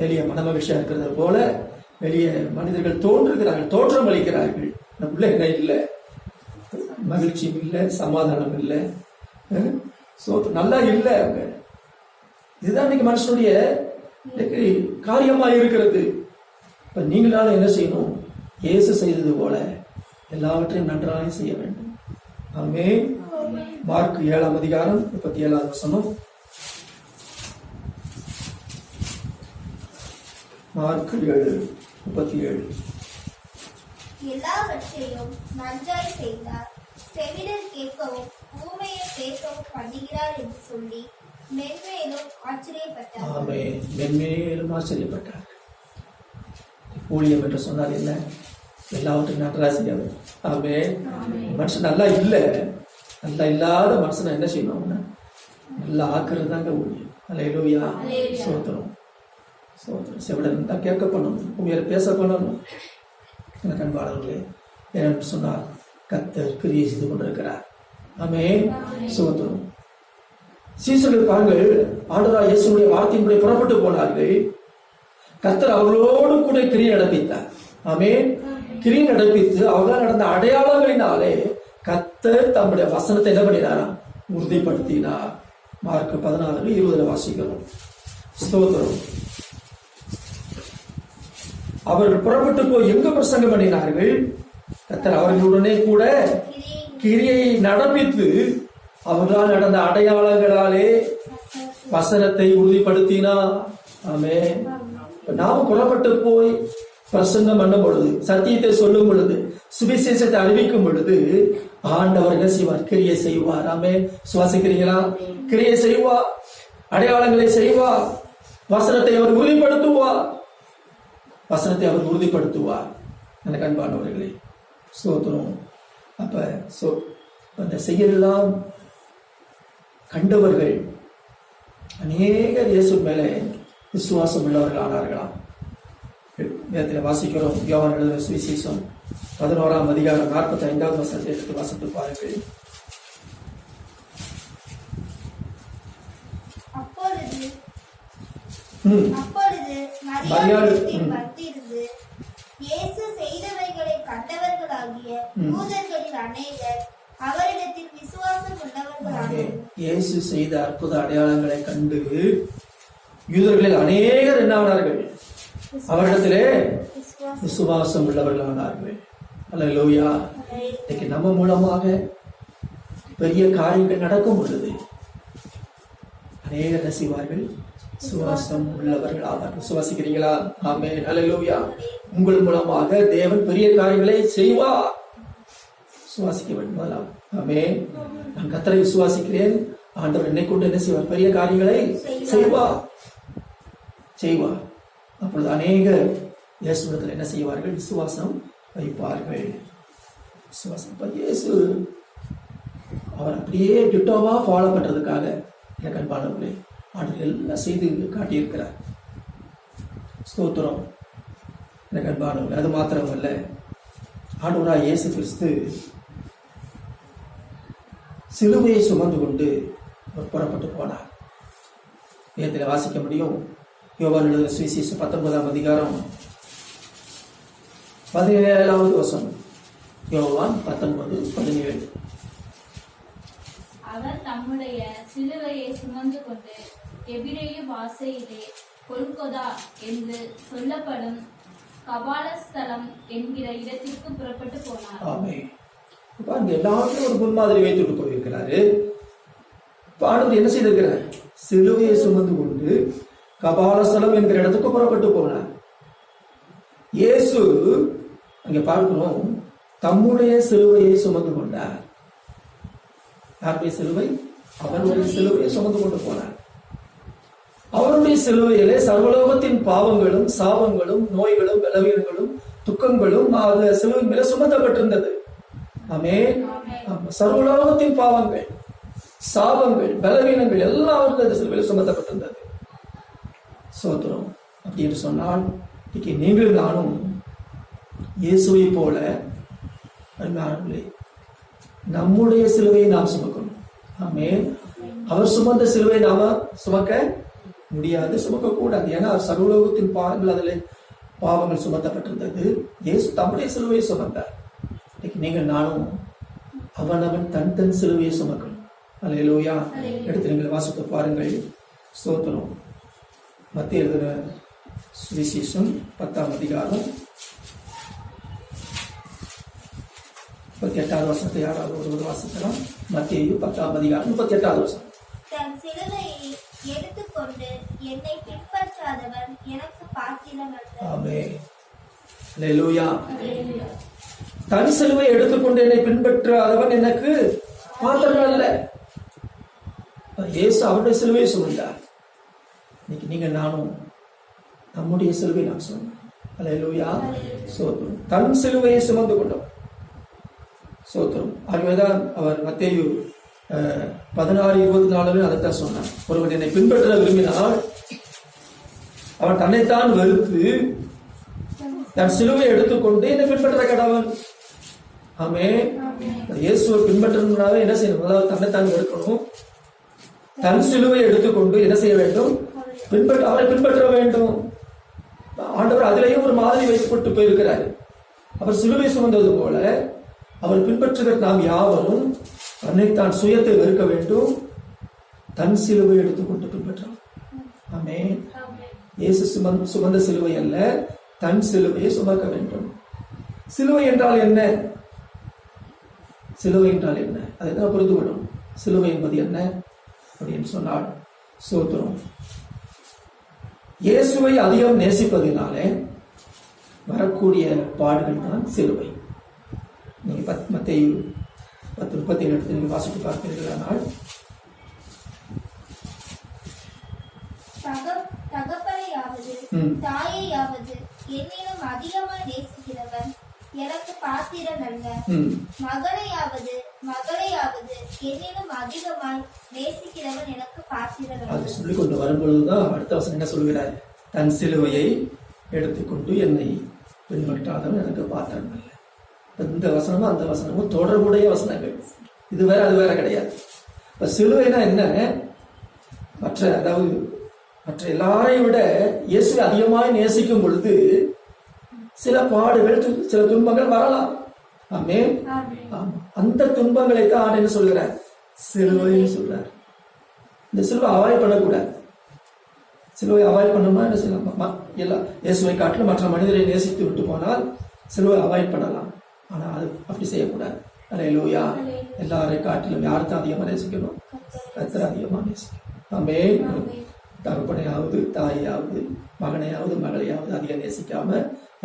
வெளியே மனமகிழ்ச்சியா இருக்கிறது போல வெளியே மனிதர்கள் தோன்றுகிறார்கள் தோற்றம் அளிக்கிறார்கள். நமக்குள்ள என்ன இல்லை. மகிழ்ச்சியும் இல்லை சமாதானம் இல்லை. சோத்து நல்லா இல்லை அவங்க. இதுதான் இன்னைக்கு மனுஷனுடைய இன்னைக்கு காரியமா இருக்கிறது. இப்ப நீங்களால என்ன செய்யணும்? இயேசு செய்தது போல எல்லாவற்றையும் நன்றாக செய்ய வேண்டும். ஆமே மார்க் ஏழாம் அதிகாரம் முப்பத்தி ஏழாவது வசனம். மார்க் ஏழு முப்பத்தி ஏழு. எல்லாவற்றையும் நன்றாய் செய்தார். செவிடர் கேட்கவும் ஊமையை பேசவும் பண்ணுகிறார் என்று சொல்லி மென்மேலும் ஆச்சரியப்பட்டார். ஆமே மென்மேலும் ஆச்சரியப்பட்டார். ஊழியம் என்று சொன்னால் என்ன? எல்லாவற்றையும் நன்றாக செய்ய வேண்டும் ஆமே மனுஷன் நல்லா இல்லை. நல்லா இல்லாத மனுஷனை என்ன செய்யணும்னா நல்லா ஆக்குறது தாங்க ஊழியம். அலையிலூயா. சோத்திரம் சோத்திரம் செவிடன் தான் கேட்க பண்ணணும் உண்மையில பேச பண்ணணும் எனக்கு அன்பாளர்களே ஏனென்று சொன்னால் கத்தர் கிரியை செய்து கொண்டிருக்கிறார். ஆமே சோத்திரம் சீசர்கள் பாருங்கள் ஆண்டவராக இயேசுடைய வார்த்தையின்படி புறப்பட்டு போனார்கள். கத்தர் அவர்களோடு கூட கிரியை நடப்பித்தார். ஆமே கிரியை நடப்பித்து அவர்களால் நடந்த அடையாளங்களினாலே கத்தர் தம்முடைய வசனத்தை என்ன பண்ணினாராம் உறுதிப்படுத்தினார். மார்க் பதினாறு இருபதுல வாசிக்கிறோம். ஸ்தோத்திரம் அவர்கள் புறப்பட்டு போய் எங்க பிரசங்கம் பண்ணினார்கள்? கத்தர் அவர்களுடனே கூட கிரியை நடப்பித்து அவர்களால் நடந்த அடையாளங்களாலே வசனத்தை உறுதிப்படுத்தினார் ஆமே நாம புறப்பட்டு போய் பிரசங்கம் பண்ணும் பொழுது சத்தியத்தை சொல்லும் பொழுது சுவிசேஷத்தை அறிவிக்கும் பொழுது ஆண்டவர் என்ன செய்வார்? கிரியை செய்வார். ஆமே சுவாசிக்கிறீங்களா? கிரியை செய்வார் அடையாளங்களை செய்வார் வசனத்தை அவர் உறுதிப்படுத்துவார் வசனத்தை அவர் உறுதிப்படுத்துவார். எனக்கு அன்பானவர்களே ஸ்தோத்திரம். அப்ப சோ அந்த செயலெல்லாம் கண்டவர்கள் அநேகர் இயேசு மேலே விசுவாசம் உள்ளவர்கள் ஆனார்களாம். நேரத்தில் வாசிக்கிறோம் யோகன் எழுதின சுவிசேஷம் பதினோராம் அதிகாரம் நாற்பத்தி ஐந்தாவது வசனத்தை எடுத்து வாசித்து பாருங்கள் அப்பொழுது ம் அப்பொழுது மரியாள், மரியாதை ம். வந்திருந்து இயேசு செய்தவைகளை கண்டவர்களாகிய. யூதர்களில் அநேகர் அவரிடத்தில் விசுவாசம். உள்ளவர்களாக இயேசு செய்த அற்புத அடையாளங்களை கண்டு யூதர்களில் அநேகர் என்ன ஆனார்கள்? அவரிடத்திலே விசுவாசம். விசுவாசம் உள்ளவர்கள் ஆனார்கள் அல்லேலூயா இன்னைக்கு நம்ம மூலமாக பெரிய காரியங்கள் நடக்கும் பொழுது அநேகர் என்ன செய்வார்கள் சுவாசம் உள்ளவர்கள் சுவாசிக்கிறீங்களா? ஆமே அலலூயா உங்கள் மூலமாக தேவன் பெரிய காரியங்களை செய்வா சுவாசிக்க வேண்டும் ஆமே நான் கத்தரை விசுவாசிக்கிறேன். ஆண்டவர் என்னை கொண்டு என்ன செய்வார்? பெரிய காரியங்களை செய்வா செய்வா அப்பொழுது அநேக இயேசுடத்தில் என்ன செய்வார்கள்? விசுவாசம் வைப்பார்கள். விசுவாசம் இப்ப இயேசு அவர் அப்படியே டிட்டோவா ஃபாலோ பண்றதுக்காக எனக்கு அன்பானவர்களே ஆண்டு எல்லாம் செய்து காட்டியிருக்கிறார். ஸ்தோத்திரம். எனக்கு அன்பானவர்களே அது மாத்திரமல்ல. ஆண்டவராக இயேசு கிறிஸ்து சிலுவையை சுமந்து கொண்டு அவர் புறப்பட்டு போனார். வேதத்தில் வாசிக்க முடியும் யோவான் எழுதுகிற சுவிசேஷம் பத்தொன்பதாம் அதிகாரம் பதினேழாவது வசனம். யோவான் பத்தொன்பது பதினேழு. அவர் தம்முடைய சிலுவையை சுமந்து கொண்டு எபிரேய பாஷையிலே கொல்கொதா என்று சொல்லப்படும் கபாலஸ்தலம் என்கிற இடத்திற்கு புறப்பட்டு போனார். ஆமே. பாருங்க எல்லாத்தையும் ஒரு முன்மாதிரி வைத்துட்டு போயிருக்கிறாரு இப்ப ஆண்டவர் என்ன செய்திருக்கிறார்? சிலுவையை சுமந்து கொண்டு கபாலஸ்தலம் என்கிற இடத்துக்கு புறப்பட்டு போனார். இயேசு அங்க பார்க்கிறோம் தம்முடைய சிலுவையை சுமந்து கொண்டார். யாருடைய சிலுவை? அவருடைய சிலுவையை சுமந்து கொண்டு போனார். அவருடைய சிலுவையிலே சர்வலோகத்தின் பாவங்களும் சாபங்களும் நோய்களும் பலவீனங்களும் துக்கங்களும் அது சிலுவின் மேல சுமத்தப்பட்டிருந்தது. ஆமே சர்வலோகத்தின் பாவங்கள் சாபங்கள் பலவீனங்கள் எல்லாம் அவருக்கு சிலுவையில் சுமத்தப்பட்டிருந்தது. சோத்திரம் அப்படின்னு சொன்னால் இன்னைக்கு நீங்கள் நானும் இயேசுவை போல அருமையானவர்களே, நம்முடைய சிலுவையை நாம் சுமக்கணும். ஆமே அவர் சுமந்த சிலுவை நாம சுமக்க முடியாது. சுமக்க கூடாது. ஏன்னா சர்வலோகத்தின் பாவங்கள் அதில் பாவங்கள் சுமத்தப்பட்டிருந்தது. இயேசு தம்முடைய சிலுவையை சுமந்தார். இன்னைக்கு நீங்கள் நானும் அவனவன் தன் தன் சிலுவையை சுமக்கணும். அல்லேலூயா எடுத்து நீங்கள் வாசித்து பாருங்கள். ஸ்தோத்திரம். மத்திய எழுதின சுவிசேஷம் பத்தாம் அதிகாரம் முப்பத்தி எட்டாவது வருஷத்தை யாராவது ஒரு வாசிக்கலாம்? மத்திய பத்தாம் அதிகாரம் முப்பத்தி எட்டாவது வருஷம் எடுத்துக்கொண்டு என்னை பின்பற்றாதவன் எனக்கு தன் சிலுவை எடுத்துக்கொண்டு என்னை பின்பற்றாதவன் எனக்கு பாத்திரம் அல்ல. இயேசு அவருடைய சிலுவையை சொல்லிட்டார் இன்னைக்கு நீங்க நானும் நம்முடைய சிலுவை நாம் அல்ல அல்லேலூயா சோத்ரம் தன் சிலுவையை சுமந்து கொண்டோம் சோத்ரம் ஆகவேதான் அவர் மத்தேயு பதினாறு இருபத்தி நாலுல அதைத்தான் சொன்னார் ஒருவன் என்னை பின்பற்ற விரும்பினால் அவன் தன்னைத்தான் வெறுத்து தன் சிலுவை எடுத்துக்கொண்டு என்னை பின்பற்ற கடவன் ஆமே. இயேசுவை பின்பற்றணும்னாவே என்ன செய்யணும்? அதாவது தன்னைத்தான் வெறுக்கணும். தன் சிலுவை எடுத்துக்கொண்டு என்ன செய்ய வேண்டும்? பின்பற்ற அவரை பின்பற்ற வேண்டும். ஆண்டவர் அதிலேயும் ஒரு மாதிரி வைக்கப்பட்டு போயிருக்கிறார். அவர் சிலுவை சுமந்தது போல அவர் பின்பற்றுகிற நாம் யாவரும். தன்னைத்தான் சுயத்தை வெறுக்க வேண்டும். தன் சிலுவை எடுத்துக்கொண்டு பின்பற்றோம் ஆமே இயேசு சுமந் சுமந்த சிலுவை அல்ல. தன் சிலுவையை சுமக்க வேண்டும். சிலுவை என்றால் என்ன? சிலுவை என்றால் என்ன? அதை தான் புரிந்து கொள்ளும் சிலுவை என்பது என்ன? அப்படின்னு சொன்னால் சோத்திரம். இயேசுவை அதிகம் நேசிப்பதினாலே வரக்கூடிய பாடுகள் தான் சிலுவை. நீங்க பத் மத்தேயு பத்து முப்பத்தி ஏழு எடுத்து நீங்கள் வாசித்து பார்த்தீர்களானால் தக தகப்பனையாவது ம். தாயையாவது என்னிலும் அதிகமாய் நேசிக்கிறவன் எனக்கு பாத்திரன் அல்ல. மகனையாவது மகளையாவது என்னிலும் அதிகமாய் நேசிக்கிறவன் எனக்கு பாத்திரன் அல்ல. அது சொல்லிக் கொண்டு வரும்பொழுதுதான் அடுத்த வசனம் என்ன சொல்கிறார் தன் சிலுவையை எடுத்துக்கொண்டு என்னை பின்பற்றாதவன் எனக்கு பாத்திரம் அல்ல. இந்த வசனமும் அந்த வசனமும் தொடர்புடைய வசனங்கள். இது வேற அது வேற கிடையாது. இப்ப சிலுவைனா என்ன? மற்ற அதாவது மற்ற எல்லாரையும் விட இயேசுவை அதிகமாய் நேசிக்கும் பொழுது சில பாடுகள் சில துன்பங்கள் வரலாம். ஆமே. அந்த துன்பங்களை தான் என்ன சொல்கிறார்? சிலுவைன்னு சொல்றார் இந்த சிலுவை அவாய்ட் பண்ணக்கூடாது. சிலுவை அவாய்ட் பண்ணோம்னா என்ன செய்யலாம்? எல்லா இயேசுவை காட்டிலும் மற்ற மனிதரை நேசித்து விட்டு போனால் சிலுவை அவாய்ட் பண்ணலாம். ஆனா அது அப்படி செய்யக்கூடாது. அல்லேலூயா எல்லாரை காட்டிலும் யார் தான் அதிகமாக நேசிக்கணும்? கத்தர் அதிகமாக நேசிக்கணும். ஆமே தகப்பனையாவது தாயாவது மகனையாவது மகளையாவது அதிகம் நேசிக்காம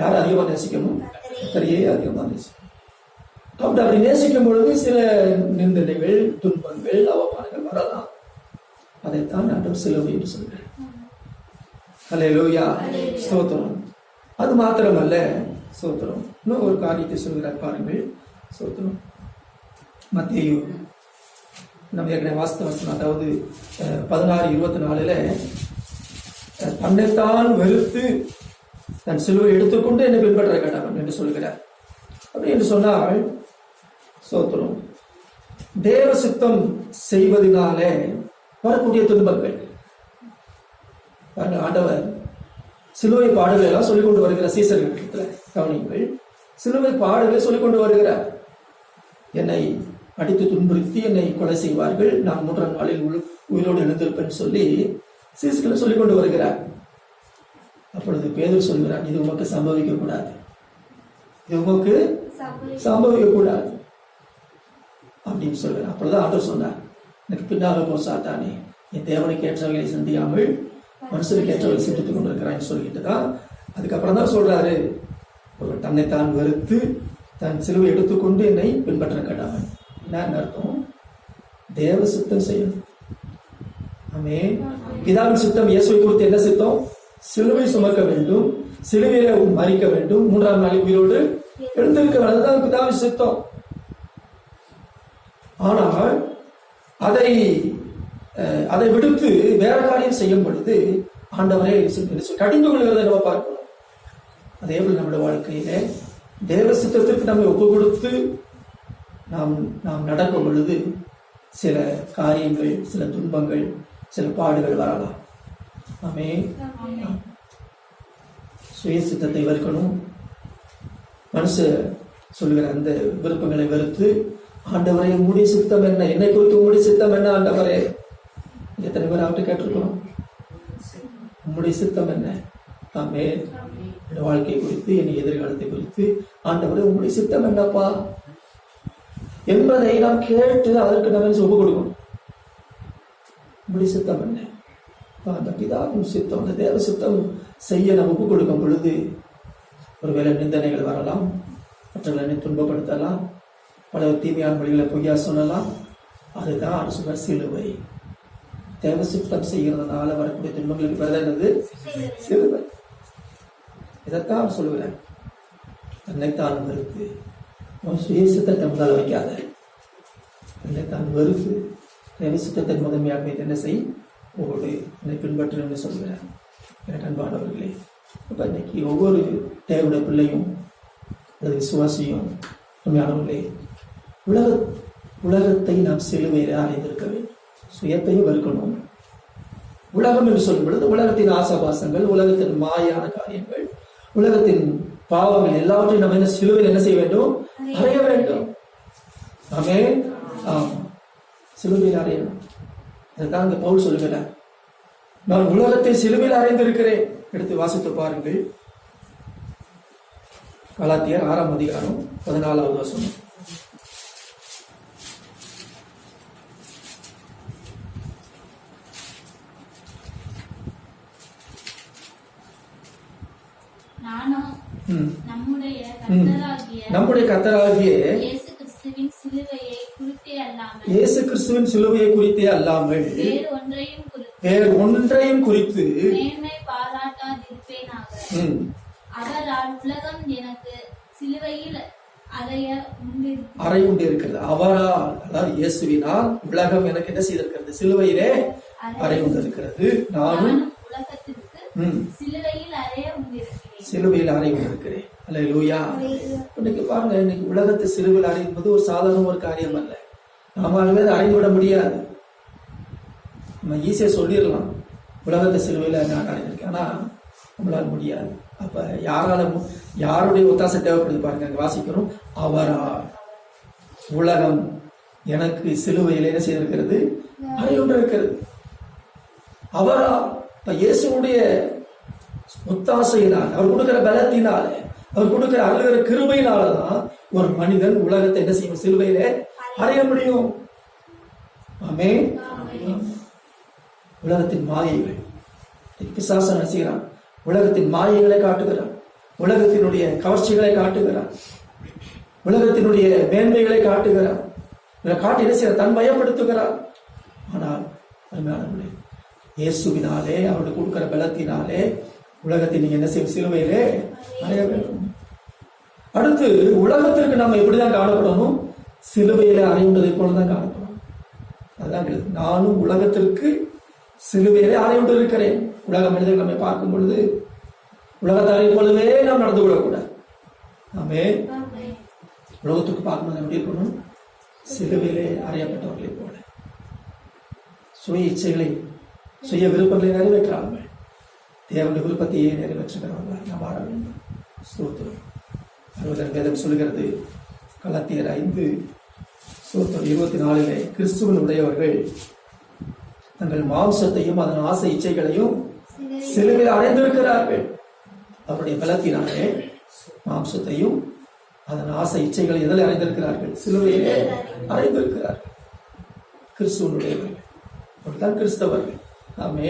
யார் அதிகமாக நேசிக்கணும்? கத்தரையே அதிகமாக நேசிக்கணும். அப்படி அப்படி நேசிக்கும் பொழுது சில நிந்தனைகள் துன்பங்கள் அவமானங்கள் வரலாம். அதைத்தான் நான் சிலுவை என்று சொல்கிறேன் அல்லேலூயா ஸ்தோத்திரம். அது மாத்திரமல்ல சோத்திரம். இன்னும் ஒரு காரியத்தை சொல்கிறார் பாருங்கள். சோத்திரம். மத்தேயு. நம்ம ஏற்கனவே வாஸ்து வசனம் அதாவது பதினாறு இருபத்தி நாலுல தன்னைத்தான் வெறுத்து தன் சிலுவை எடுத்துக்கொண்டு என்னை பின்பற்ற கடவன் என்று சொல்கிறார் அப்படி என்று சொன்னால் சோத்திரம் தேவ சித்தம் செய்வதனாலே வரக்கூடிய துன்பங்கள். பாருங்க, ஆண்டவர் சிலுவை பாடல்கள் எல்லாம் சொல்லிக் கொண்டு வருகிற சீசர்கள் கவனிங்கள் சிலுவை பாடுகளை சொல்லிக் கொண்டு வருகிறார். என்னை அடித்து துன்புறுத்தி என்னை கொலை செய்வார்கள். நான் மூன்றாம் நாளில் உயிரோடு எழுந்திருப்பேன் சொல்லி சீசர்களை சொல்லிக் கொண்டு வருகிறார். அப்பொழுது பேதர் சொல்கிறார் இது உமக்கு சம்பவிக்க கூடாது. இது உமக்கு சம்பவிக்க கூடாது. அப்படின்னு சொல்கிறார். அப்பொழுதுதான் ஆண்டவர் சொன்னார் எனக்கு பின்னாக போ சாத்தானே. என் தேவனுக்கு ஏற்றவர்களை சிந்தியாமல் மனுஷனுக்கு ஏற்றவர்களை சிந்தித்துக் கொண்டிருக்கிறான்னு சொல்லிட்டு தான் அதுக்கப்புறம் தான் சொல்றாரு. ஒரு தன்னைத்தான் வெறுத்து தன் சிலுவை எடுத்துக்கொண்டு என்னை பின்பற்ற கேட்டாமல் என்ன அர்த்தம்? தேவ சித்தம் செய்யணும். ஆமே பிதாவின் சித்தம் இயேசுவை குறித்து என்ன சித்தம்? சிலுவை சுமக்க வேண்டும் சிலுவையில மறிக்க வேண்டும். மூன்றாம் நாள் உயிரோடு எழுந்திருக்க வேண்டும் அதுதான் பிதாவின் சித்தம். ஆனால் அதை அஹ், அதை விடுத்து வேற காரியம் செய்யும் பொழுது ஆண்டவரே கடிந்து கொள்கிறதை நம்ம பார்க்கணும் அதே போல் நம்முடைய வாழ்க்கையிலே தேவ சித்தத்திற்கு நம்மை ஒப்பு கொடுத்து நாம் நாம் நடக்கும் பொழுது சில காரியங்கள் சில துன்பங்கள் சில பாடுகள் வரலாம். ஆமே. சுய சித்தத்தை வெறுக்கணும். மனுஷ சொல்லுகிற அந்த விருப்பங்களை வெறுத்து ஆண்டவரே உங்களுடைய சித்தம் என்ன? என்னை குறித்து உங்களுடைய சித்தம் என்ன ஆண்டவரே? எத்தனை பேர் அவர்கிட்ட கேட்டிருக்கிறோம்? உங்களுடைய சித்தம் என்ன? ஆமே என்னோட வாழ்க்கை குறித்து என் எதிர்காலத்தை குறித்து. ஆண்டவரே உங்களுடைய சித்தம் என்னப்பா? என்பதை நாம் கேட்டு அதற்கு நம்ம ஒப்பு கொடுக்கணும். உங்களுடைய சித்தம் என்ன? அந்த பிதாவின் சித்தம் அந்த தேவ சித்தம் செய்ய நம்ம ஒப்பு கொடுக்கும் பொழுது ஒருவேளை நிந்தனைகள் வரலாம் மற்றவர்களை துன்பப்படுத்தலாம் பல தீமையான மொழிகளை பொய்யா சொல்லலாம் அதுதான் அரசுவர் சிலுவை. தேவ சித்தம் செய்கிறதுனால வரக்கூடிய துன்பங்களுக்கு பிறகு என்னது? சிலுவை. இதைத்தான் அவர் சொல்லுகிறார் தன்னைத்தான் வெறுத்து உன் சுய சித்தத்தை வைக்காத. தன்னைத்தான் வெறுத்து தேவ முதன்மையாக வைத்து என்ன செய் ஓடு என்னை பின்பற்றுன்னு என்று எனக்கு அன்பானவர்களே அப்ப இன்னைக்கு ஒவ்வொரு தேவையோட பிள்ளையும் அல்லது விசுவாசியும் உண்மையானவர்களே உலக உலகத்தை நாம் சிலுவையில் அறிந்திருக்க வேண்டும். சுயத்தையும் வெறுக்கணும். உலகம் என்று சொல்லும் பொழுது உலகத்தின் ஆசாபாசங்கள் உலகத்தின் மாயான காரியங்கள் உலகத்தின் பாவங்கள் எல்லாவற்றையும் நம்ம என்ன சிலுவையில் என்ன செய்ய வேண்டும்? அறைய வேண்டும். ஆமே ஆம். சிலுவையில் அறையணும் அதுதான் இங்க பவுல் சொல்லுகிறார். நான் உலகத்தை சிலுவையில் அறைந்திருக்கிறேன். எடுத்து வாசித்து பாருங்கள். கலாத்தியர் ஆறாம் அதிகாரம் பதினாலாவது வசனம் நானும் ம். நம்முடைய கத்தராகிய இயேசு கிறிஸ்துவின் சிலுவையை குறித்தே அல்லாமல் வேறு ஒன்றையும் குறித்து அவரால் உலகம் எனக்கு சிலுவையில் அறை உண்டு இருக்கிறது அவரால் அதாவது இயேசுவினால் உலகம் எனக்கு என்ன செய்திருக்கிறது? சிலுவையிலே அறை உண்டு இருக்கிறது நானும் சிலுவையில் அறைய உண்டிருக்கிறேன். சிலுவையில் அறை உண்டு இருக்கிறேன் அல்ல லூயா இன்னைக்கு பாருங்க இன்னைக்கு உலகத்தை சிலுவையில் அறை என்பது ஒரு சாதாரண ஒரு காரியம் அல்ல நாம அதை அறைந்து விட முடியாது. நம்ம ஈஸியா சொல்லிடலாம் உலகத்தை சிலுவையில் நான் அடைஞ்சிருக்கேன் ஆனா நம்மளால முடியாது. அப்ப யாரால யாருடைய ஒத்தாசை தேவைப்படுது பாருங்க அங்க வாசிக்கிறோம். அவரால். உலகம் எனக்கு சிலுவையில் என்ன செய்திருக்கிறது? அறை கொண்டு இருக்கிறது. அவரா இப்ப இயேசுடைய ஒத்தாசையினால் அவர் கொடுக்கிற பலத்தினால அவர் கொடுக்கிற அருளுகிற கிருபையினாலதான் ஒரு மனிதன் உலகத்தை என்ன செய்யும்? சிலுவையில அறைய முடியும். ஆமே உலகத்தின் மாயைகள். பிசாசன் செய்கிறான்? உலகத்தின் மாயைகளை காட்டுகிறான். உலகத்தினுடைய கவர்ச்சிகளை காட்டுகிறான். உலகத்தினுடைய மேன்மைகளை காட்டுகிறான். இவரை காட்டி என்ன செய்ய தன் பயப்படுத்துகிறான். ஆனால் அருமையானவர்களே இயேசுவினாலே அவருக்கு கொடுக்கிற பலத்தினாலே உலகத்தை நீங்க என்ன செய்யும் சிலுவையிலே அறைய வேண்டும். அடுத்து உலகத்திற்கு நம்ம எப்படிதான் காணப்படணும் சிலுவையிலே அறையுண்டதை போலதான் காணப்படும் அதான் நானும் உலகத்திற்கு சிலுவையிலே அறையுண்டு இருக்கிறேன் உலக மனிதர்கள் நம்மை பார்க்கும் பொழுது உலகத்தாரை போலவே நாம் நடந்து கொள்ளக்கூடாது நாமே உலகத்துக்கு பார்க்கும்போது எப்படி இருக்கணும்? சிலுவையிலே அறையப்பட்டவர்களை போல. சுய இச்சைகளை சுய விருப்பங்களை நிறைவேற்றாமல் தேவனுடைய விருப்பத்தையே நிறைவேற்றுகிறவர்களாக நாம் வாழ வேண்டும். ஸ்தோத்திரம். அறுபதன் வேதம் சொல்லுகிறது கலத்தியர் ஐந்து ஸ்தோத்திரம் இருபத்தி நாலிலே கிறிஸ்துவன் உடையவர்கள் தங்கள் மாம்சத்தையும் அதன் ஆசை இச்சைகளையும் சிலுவையில் அடைந்திருக்கிறார்கள். அவருடைய பலத்தினாலே மாம்சத்தையும் அதன் ஆசை இச்சைகளை எதில் அடைந்திருக்கிறார்கள். சிலுவையிலே அடைந்திருக்கிறார்கள். கிறிஸ்துவனுடையவர்கள். அப்படித்தான் கிறிஸ்தவர்கள். ஆமே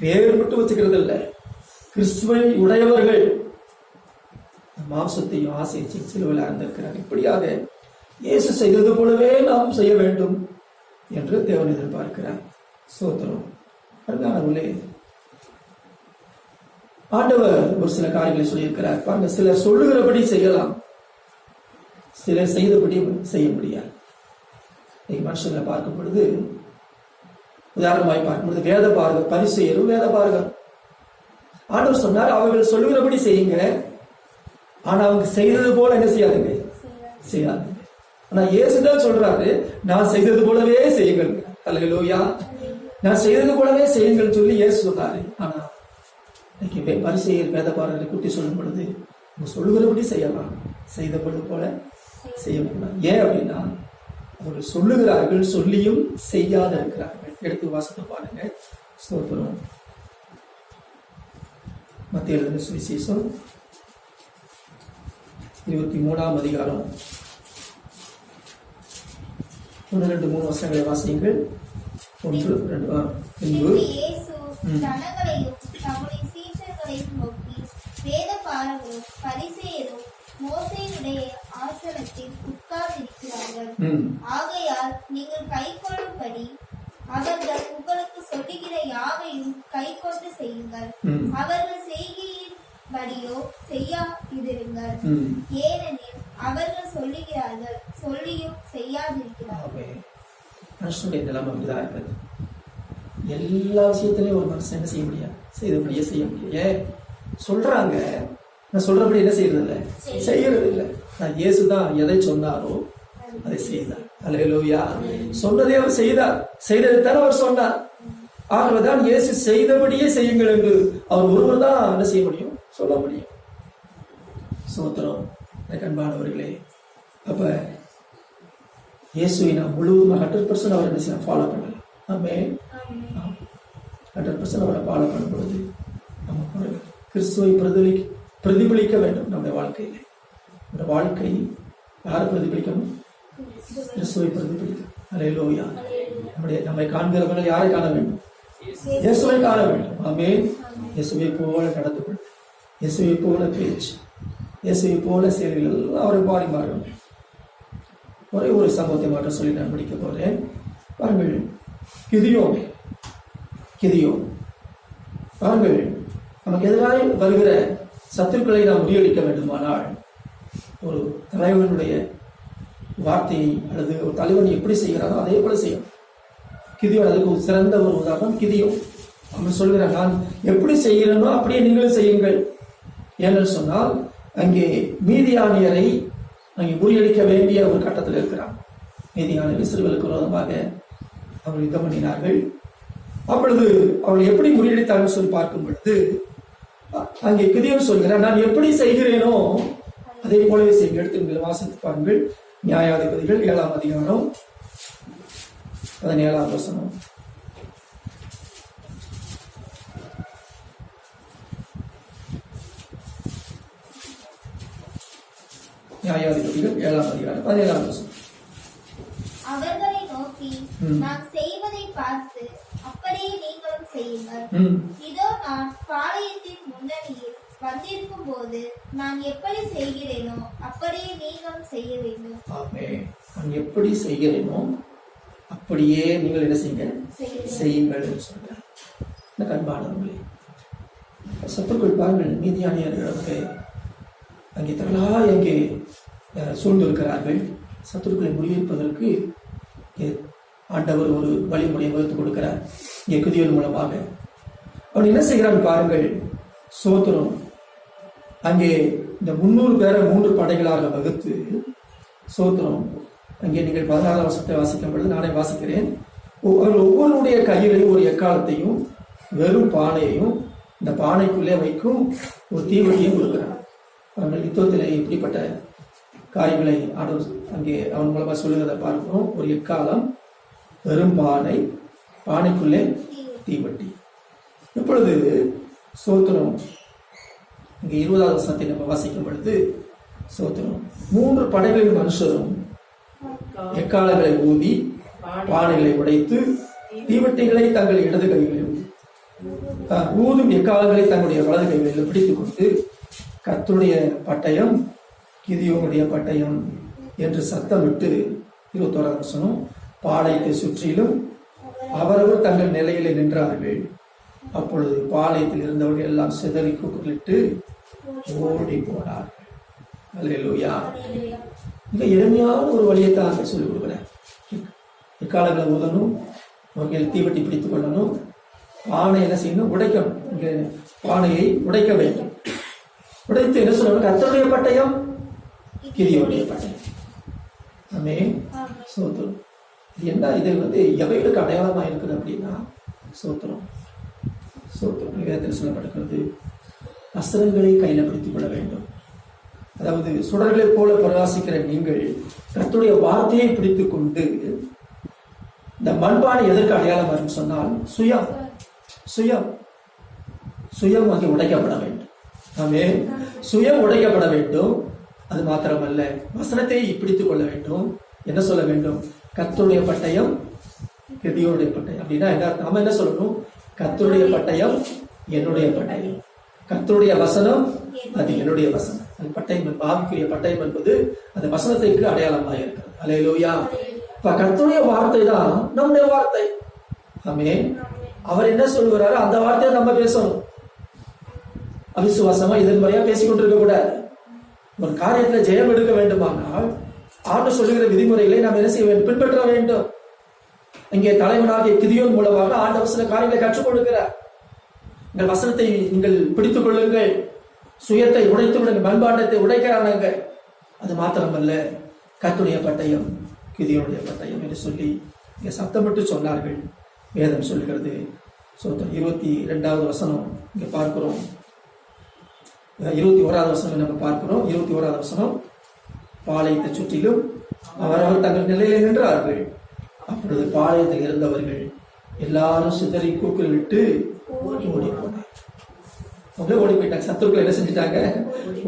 பேர் மட்டும் வச்சுக்கிறது இல்லை கிறிஸ்துவை உடையவர்கள். மாம்சத்தையும் ஆசையை இச்சை சிலுவையில் இப்படியாக இயேசு செய்தது போலவே நாம் செய்ய வேண்டும் என்று தேவன் எதிர்பார்க்கிறார். சோத்திரம். அருமையானவர்களே ஆண்டவர் ஒரு சில காரியங்களை சொல்லியிருக்கிறார். பாருங்க சிலர் சொல்லுகிறபடி செய்யலாம். சிலர் செய்தபடி செய்ய முடியாது. மனுஷங்களை பார்க்கும் பொழுது உதாரணமாய் பார்க்கும் பொழுது வேத பாரகம் பரிசெயரும் வேத பாருங்க ஆண்டவர் சொன்னார் அவர்கள் சொல்லுகிறபடி செய்யுங்க ஆனா அவங்க செய்தது போல என்ன செய்யாதுங்க? செய்யாது ஆனா இயேசுதான் சொல்றாரு நான் செய்தது போலவே செய்யுங்கள். அல்லையா நான் செய்தது போலவே செய்யுங்கள் சொல்லி இயேசு சொன்னாரு. ஆனா இன்னைக்கு வே- பரிசெயர் வேதபாரரை குத்தி சொல்லும் பொழுது அவங்க சொல்லுகிறபடி செய்யலாம். செய்தபடி போல செய்யக்கூடாது. ஏன் அப்படின்னா அவர்கள் சொல்லுகிறார்கள் சொல்லியும் செய்யாத இருக்கிறார்கள் எடுத்து வாசித்து பாருங்க. ஸ்தோத்திரம். மத்திய எழுதின சுவிசேஷம் இருபத்தி மூணாம் அதிகாரம். ஒன்று ரெண்டு மூணு வசனங்களை வாசியுங்கள். ஒன்று ரெண்டு பின்பு பரிசேயரும் மோசேயுடைய ஆசனத்தில் உட்கார்ந்திருக்கிறார்கள். ஆகையால் நீங்கள் கைக்கொள்ளும்படி அவர்கள் உங்களுக்கு சொல்லுகிற யாவையும் கைக்கொண்டு செய்யுங்கள். அவர்கள் செய்கையின்படியோ செய்யாதிருங்கள். ஏனெனில் அவர்கள் சொல்லுகிறார்கள் சொல்லியும் செய்யாதிருக்கிறார்கள். மனுஷனுடைய நிலைமை அப்படிதான் இருக்குது எல்லா விஷயத்திலையும் ஒரு மனுஷன் என்ன செய்ய முடியாது? செய்தபடியே செய்ய முடியும் ஏன்? சொல்றாங்க. நான் சொல்றபடி என்ன செய்யறது இல்லை செய்யறது இல்லை நான் இயேசு தான் எதை சொன்னாரோ அதை செய்தார். அல்லேலூயா சொன்னதே அவர் செய்தார். செய்ததை தான் அவர் சொன்னார். ஆகவேதான் இயேசு செய்தபடியே செய்யுங்கள் என்று அவர் ஒருவர் தான் என்ன செய்ய முடியும்? சொல்ல முடியும். சோத்திரம் எனக்கு அன்பானவர்களே அப்ப இயேசுவை நாம் முழுவதுமாக ஹண்ட்ரட் பர்சன்ட் அவர் என்ன ஃபாலோ பண்ணலாம் ஆமே. ஹண்ட்ரட் பர்சன்ட் அவரை ஃபாலோ பண்ணும் பொழுது நம்ம கிறிஸ்துவை பிரதிபலி பிரதிபலிக்க வேண்டும் நம்முடைய வாழ்க்கையில். இந்த வாழ்க்கை யாரை பிரதிபலிக்கணும்? கிறிஸ்துவை பிரதிபலிக்க அலையிலோயா நம்முடைய நம்மை காண்கிறவர்கள் யாரை காண வேண்டும்? இயேசுவை காண வேண்டும். ஆமே இயேசுவை போல நடந்து கொள் இயேசுவை போல பேச்சு. இயேசுவை போல செயல்கள் எல்லாம் அவரை மாறி மாறும். ஒரே ஒரு சம்பவத்தை மாற்ற சொல்லி நான் முடிக்க போகிறேன் பாருங்கள் கிதியோ கிதியோ பாருங்கள் நமக்கு எதிராக வருகிற சத்துக்களை நாம் முறியடிக்க வேண்டுமானால் ஒரு தலைவனுடைய வார்த்தையை அல்லது ஒரு தலைவன் எப்படி செய்கிறாரோ அதே போல செய்யும் கிதியோன் அதுக்கு ஒரு சிறந்த ஒரு உதாரணம் கிதியோ. அவன் சொல்கிறான் நான் எப்படி செய்கிறேனோ அப்படியே நீங்களும் செய்யுங்கள். ஏன்னு சொன்னால் அங்கே மீதியானியரை அங்கே முறியடிக்க வேண்டிய ஒரு கட்டத்தில் இருக்கிறான். மீதியானியர் இஸ்ரேலுக்கு விரோதமாக அவர்கள் யுத்தம் பண்ணினார்கள். அப்பொழுது அவள் எப்படி முறியடித்தார்கள் சொல்லி பார்க்கும் பொழுது அங்கே கிதியோன் சொல்கிறான் நான் எப்படி செய்கிறேனோ அதே போலவே செய்யுங்கள். எடுத்து வாசித்து பாருங்கள். நியாயாதிபதிகள் ஏழாம் அதிகாரம் பதினேழாம் வசனம். நியாயாதிபதிகள் ஏழாம் அதிகாரம் பதினேழாம் வசனம். அவர்களை நோக்கி ம். நான் செய்வதை பார்த்து அப்படியே நீங்களும் செய்யுங்கள். போது நான் எப்படி செய்கிறேனோ அப்படியே நீங்களும் செய்ய வேண்டும். ஆமே. நான் எப்படி செய்கிறேனோ அப்படியே நீங்கள் என்ன செய்யுங்க? செய்யுங்கள். என்று சொல்கிறார் இந்த கண்பானவர்களே சத்துருக்கள் பாருங்கள் நீதியானியர்களுக்கு அங்கே எங்கே அஹ், சூழ்ந்திருக்கிறார்கள். சத்துருக்களை முறியடிப்பதற்கு இங்கே ஆண்டவர் ஒரு வழிமுறையை வகுத்து கொடுக்கிறார். இங்கே குதியல் மூலமாக. அவன் என்ன செய்கிறான் பாருங்கள் சோத்திரம் அங்கே இந்த முன்னூறு பேரை மூன்று படைகளாக வகுத்து சோத்திரம். அங்கே நீங்கள் பதினாறாம் வருஷத்தை வாசிக்கும் பொழுது நானே வாசிக்கிறேன். அவர்கள் ஒவ்வொருடைய கையிலையும் ஒரு எக்காலத்தையும் வெறும் பானையையும் இந்த பானைக்குள்ளே வைக்கும் ஒரு தீவெட்டியும் கொடுக்குறான். அவர்கள் யுத்தத்தில் இப்படிப்பட்ட காரியங்களை ஆடவர் அங்கே அவன் மூலமாக சொல்லுகிறதை பார்க்கிறோம். ஒரு எக்காலம் வெறும் பானை பானைக்குள்ளே தீவெட்டி. இப்பொழுது சோத்திரம் இங்கே இருபதாவது வசனத்தை நம்ம வாசிக்கும் பொழுது சோத்திரம். மூன்று படைகளின் மனுஷரும் எக்காலங்களை ஊதி பானைகளை உடைத்து தீவட்டிகளை தங்கள் இடது கைகளில் ஊதும் எக்காலங்களை தங்களுடைய வலது கைகளில் பிடித்துக் கொண்டு கத்துடைய பட்டயம் கிதியோனுடைய பட்டயம் என்று சத்தமிட்டு இருபத்தோராம் வசனம் பாளையத்தை சுற்றிலும் அவரவர் தங்கள் நிலையிலே நின்றார்கள். அப்பொழுது பாளையத்தில் இருந்தவர்கள் எல்லாம் சிதறி கூப்பிட்டு ஓடி போனார்கள் அல்லேலூயா. மிக எளிமையான ஒரு வழியைத்தான் அங்கே சொல்லிக் கொடுக்குறேன் இக்காலங்களை ஊதணும் அவர்கள் தீவட்டி பிடித்துக் கொள்ளணும் பானை என்ன செய்யணும் உடைக்கணும் பானையை உடைக்க வேண்டும். உடைத்து என்ன சொல்லணும் கர்த்தருடைய பட்டயம் கிரியோடைய பட்டயம். ஆமே சோத்திரம். இது என்ன? இது வந்து எவைகளுக்கு அடையாளமா இருக்குது அப்படின்னா சோத்திரம். சோத்திரம் வேதத்தில் சொல்லப்படுகிறது அஸ்திரங்களை கையில் பிடித்துக் கொள்ள வேண்டும். அதாவது சுடர்களைப் போல பிரகாசிக்கிற நீங்கள் கத்துடைய வார்த்தையை பிடித்துக் கொண்டு இந்த மண்பானை எதற்கு அடையாளம் வரும் சொன்னால் சுயம். சுயம். சுயம் அங்கே உடைக்கப்பட வேண்டும். ஆமே. சுயம் உடைக்கப்பட வேண்டும். அது மாத்திரமல்ல வசனத்தை பிடித்துக் கொள்ள வேண்டும். என்ன சொல்ல வேண்டும்? கர்த்தருடைய பட்டயம் கதியோடைய பட்டயம். அப்படின்னா என்ன? நாம என்ன சொல்லணும்? கர்த்தருடைய பட்டயம் என்னுடைய பட்டயம். கர்த்தருடைய வசனம் அது என்னுடைய வசனம். அது பட்டயம் ஆவிக்குரிய பட்டயம் என்பது அந்த வசனத்திற்கு அடையாளமாக இருக்கிறது. அலையலோயா இப்ப கர்த்தருடைய வார்த்தை தான் நம்முடைய வார்த்தை. ஆமே அவர் என்ன சொல்லுகிறாரோ அந்த வார்த்தையை நம்ம பேசணும். அவிசுவாசமா எதிர்மறையா பேசிக் கொண்டிருக்க கூடாது. ஒரு காரியத்துல ஜெயம் எடுக்க வேண்டுமானால் ஆண்டு சொல்லுகிற விதிமுறைகளை நாம் என்ன செய்ய வேண்டும்? பின்பற்ற வேண்டும். இங்கே தலைவனாகிய கிதியோன் மூலமாக ஆண்டவர் சில காரியங்களை கற்றுக் கொடுக்கிறார். உங்கள் வசனத்தை நீங்கள் பிடித்துக் கொள்ளுங்கள். சுயத்தை உடைத்து விடுங்கள் பண்பாட்டத்தை உடைக்கிறாங்க அது மாத்திரமல்ல கத்துடைய பட்டயம் கிதியுடைய பட்டயம் என்று சொல்லி இங்கே சத்தமிட்டு சொன்னார்கள். வேதம் சொல்லுகிறது. சோத்திரம் இருபத்தி ரெண்டாவது வசனம் இங்கே பார்க்கிறோம். இருபத்தி ஓராவது வசனம் நம்ம பார்க்கிறோம். இருபத்தி ஓராவது வசனம் பாளையத்தை சுற்றிலும் அவரவர் தங்கள் நிலையில் நின்றார்கள். அப்பொழுது பாளையத்தில் இருந்தவர்கள் எல்லாரும் சிதறி கூக்குரலிட்டு ஓடி அவங்களே ஓடி போயிட்டாங்க. சத்துருக்கள் என்ன செஞ்சுட்டாங்க?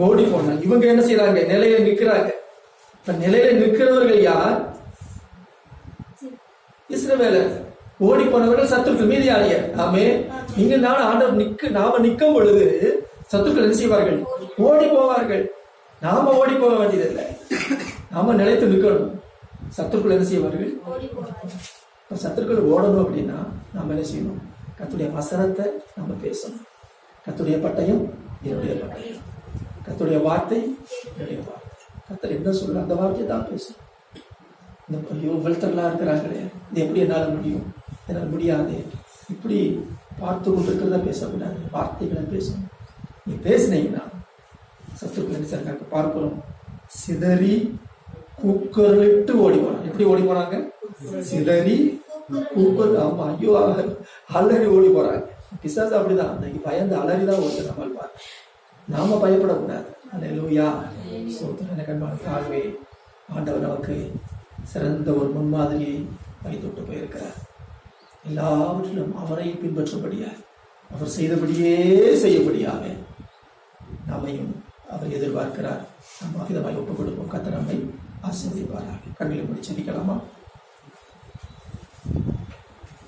ஓடி போனாங்க. இவங்க என்ன செய்யறாங்க நிலையில நிக்கிறாங்க. இப்ப நிலையில நிற்கிறவர்கள் யார்? இஸ்ரவேலர். ஓடி போனவர்கள் சத்துருக்கள். மீதியாளியர் ஆமே இங்க நான் ஆண்டவர் நிக்க நாம நிற்கும் பொழுது சத்துருக்கள் என்ன செய்வார்கள்? ஓடி போவார்கள். நாம ஓடி போக வேண்டியதில்லை. நாம நிலைத்து நிற்கணும் சத்துருக்கள் என்ன செய்வார்கள்? சத்துருக்கள் ஓடணும் அப்படின்னா நாம என்ன செய்யணும்? கத்துடைய வசனத்தை நம்ம பேசணும். கத்துடைய பட்டயம் என்னுடைய பட்டயம். கத்துடைய வார்த்தை என்னுடைய வார்த்தை. கத்தர் என்ன சொல்ற அந்த வார்த்தையை தான் பேசும் இந்த ஐயோ வெல்தர்லாம் இருக்கிறாங்களே இது எப்படி என்னால் முடியும்? என்னால் முடியாது. இப்படி பார்த்து கொண்டிருக்கிறத பேசக்கூடாது. வார்த்தைகளை பேசணும். நீ பேசினீங்கன்னா சத்துருக்கள் என்ன செய்றாங்க? பார்க்கிறோம் சிதறி கூக்குரலிட்டு ஓடி போனாங்க எப்படி ஓடி போனாங்க சிதறி குக்கர் ஆமா ஐயோ அலறி ஓடி போறாங்க. பிசாசு அப்படிதான். அன்னைக்கு பயந்து அலறிதான் ஒருத்தர் நம்மள்வார் நாம பயப்படக்கூடாது. அந்த லூயா எனக்கு அன்பான ஆண்டவர் நமக்கு சிறந்த ஒரு முன்மாதிரியை வைத்துவிட்டு போயிருக்கிறார். எல்லாவற்றிலும் அவரை பின்பற்றும்படியார் அவர் செய்தபடியே செய்யபடியாக நம்மையும் அவர் எதிர்பார்க்கிறார். நம்ம அவிதமாய் ஒப்புக் கொடுப்போம் கத்த நம்மை ஆசிரியப்பாராக கண்களை முடிச்சு நிற்கலாமா